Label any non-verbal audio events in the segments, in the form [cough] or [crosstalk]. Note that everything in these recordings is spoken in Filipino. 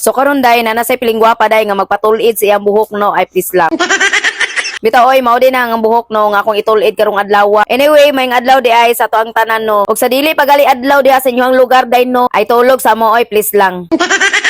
So karon day na nasa piling gwapa day nga magpatulid sa iyang buhok no ay please lang. [laughs] Bitaw oy mao din ang buhok no nga akong itulid karong adlaw. Anyway, may adlaw di ay sa to ang tanan no. Ug sa dili pagali adlaw diha sa inyong lugar day no ay tulog sa mo oy please lang. [laughs]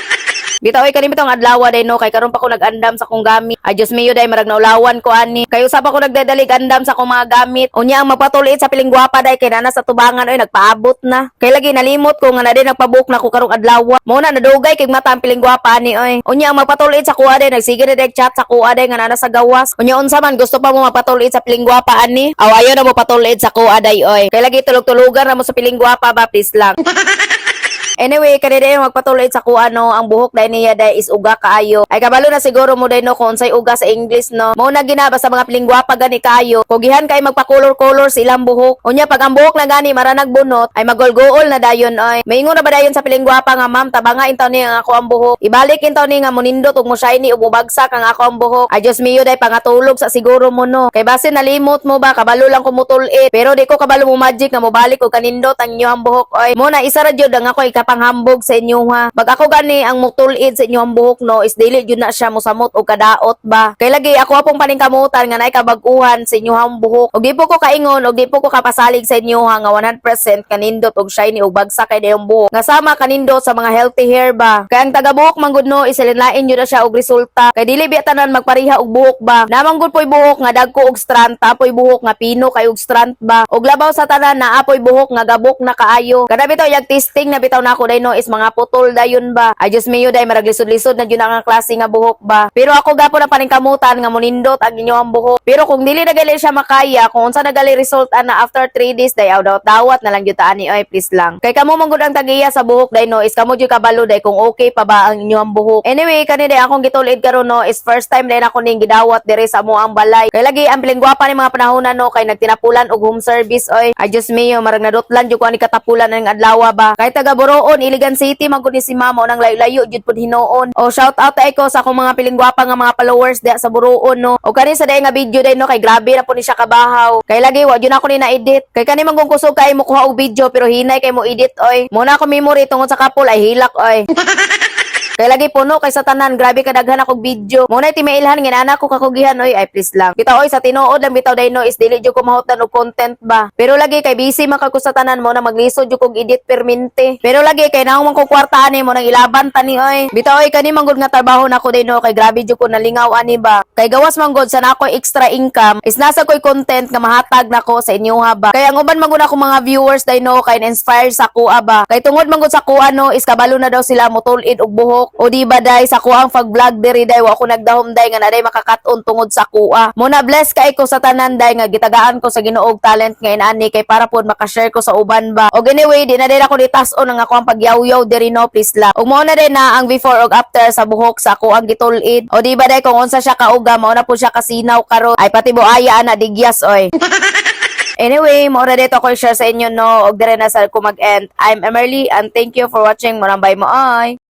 Bitaw ay kanin bitong adlaw day no kay karon pa ko nag-andam sa kong gamit. Ay Dios mio day marag naulawan ko ani. Kayo sa pa ko nagdadalig andam sa akong mga gamit. Unya ang magpatulit sa piling gwapa day kay nana sa tubangan oy nagpaabot na. Kay lagi nalimot ko nga na din nagpabook na ko karong adlaw. Mo na nadugay kay mata ang piling gwapa ani oy. Unya ang magpatulit sa kuha day nagsige na day chat sa kuha day nga nana sa gawas. Unya unsa man gusto pa mo magpatulit sa piling gwapa ani? Aw ayo na mo patulit sa kuha day oy. Kay lagi tulog-tulugan na mo sa piling gwapa ba please lang. [laughs] Anyway, kanina yung magpatuloy sa kung ano, ang buhok dahil niya dahil is uga kaayo. Ay kabalo na siguro mo dahil no kung say uga sa English no. Mo na ginaba sa mga pilingwa pa gani kayo. Kugihan kay magpa-color-color sa ilang buhok. Unya pag ang buhok na gani maranag bunot, ay magolgool na dayon oy. Maingon na ba dayon sa pilingwa pa nga ma'am, tabanga intaw ni nga ako ang buhok. Ibalik intaw ni nga munindot ug mo shiny ug mubagsak ang ako ang buhok. Ay Diyos mio dahil pangatulog sa siguro mo no. Kay base nalimot mo ba, kabalo lang ko mutulit. Pero di ko kabalo mo magic nga mobalik ug kanindot ang inyong buhok oy. Mo na isa ra jud ang ako ikapanghambog sa inyo ha. Pag ako gani ang mutulit sa inyong buhok no, is dili jud na siya mosamot o kadaot ba. Kay lagi ako apong paningkamutan nga naay kabaguhan sa inyong buhok. Og di po ko kaingon og di po ko kapasalig sa inyo ha nga 100% kanindot og shiny og bagsak kay dayong buhok. Nga sama kanindot sa mga healthy hair ba. Kay ang taga buhok man gud no isilinlain jud na siya og resulta. Kay dili biya tanan magpareha og buhok ba. Namang gud po'y buhok nga dagko og strand tapoy buhok nga pino kay og strand ba. Og labaw sa tanan na apoy buhok nga gabok na kaayo. Kada bitaw yag testing na bitaw nako day no is mga putol dayon ba. Ay Diyos mio day marag lisod-lisod na yun ang klase nga buhok ba. Pero ako gapo na paningkamutan nga munindot ang inyong buhok. Pero kung dili na gali siya makaya, kung unsa na gali result ana after 3 days day aw daw dawat na lang jud ta ani oy please lang. Kay kamo man gud ang tagiya sa buhok day no is kamo jud kabalo day kung okay pa ba ang inyong buhok. Anyway, kani day akong gitulid karon no is first time day ako ning gidawat diri sa mo ang balay. Kay lagi ang pilingwapa ni mga panahon no kay nagtinapulan og home service oy. Ay Diyos mio marag nadutlan jud ko ani katapulan ng adlaw ba. Kay taga Boroon, Iligan City man gud ni si Mama nang layo-layo jud pud hinuon. O shout out ay ko sa akong mga pilingwapa nga mga followers diha sa Boroon no. O kani sa day nga video day no kay grabe na po ni siya kabahaw. Kay lagi wa jud ako ni na-edit. Kay kani man kung kusog kay mo kuha og video pero hinay kay mo edit oy. Muna ako memory tungod sa couple ay hilak oy. [laughs] Kay lagi puno kay sa tanan, grabe ka daghan akong video. Muna ti mailhan ngin anak ko kakugihan oy, ay please lang. Bitaw oy sa tinuod lang bitaw dayno is dili jud ko mahutan og content ba. Pero lagi kay busy man kag ko sa tanan mo na maglisod jud kog edit permente. Pero lagi kay naong man ko kwarta ani mo nang ilaban tani oy. Bitaw oy kani man gud nga trabaho nako dayno kay grabe jud ko nalingaw ani ba. Kay gawas man gud sa nako extra income is nasa ko'y content nga mahatag nako sa inyo ba. Kay ang uban man ako mga viewers dayno kay na-inspire sa kuha. Kay tungod man gud sa kuha is kabalo na daw sila motulid og buhok o di ba day sa kuha ang pag-vlog diri day wa ko nagdahom day nga naday makakaton tungod sa kuha. Muna bless kay ko sa tanan day nga gitagaan ko sa Ginoo og talent nga inani kay para pod makashare ko sa uban ba. Og anyway, di na din ako nitason ang ako ang pagyaw-yaw diri no please la. Og mao na din na ang before og after sa buhok sa ako ang gitulid. O di ba day kung unsa siya kauga mao na po siya kasinaw karon. Ay pati buaya ana digyas oy. [laughs] Anyway, mo na dito ko share sa inyo no og dire na sa ko mag-end. I'm Emerly and thank you for watching. Murang bye mo ay.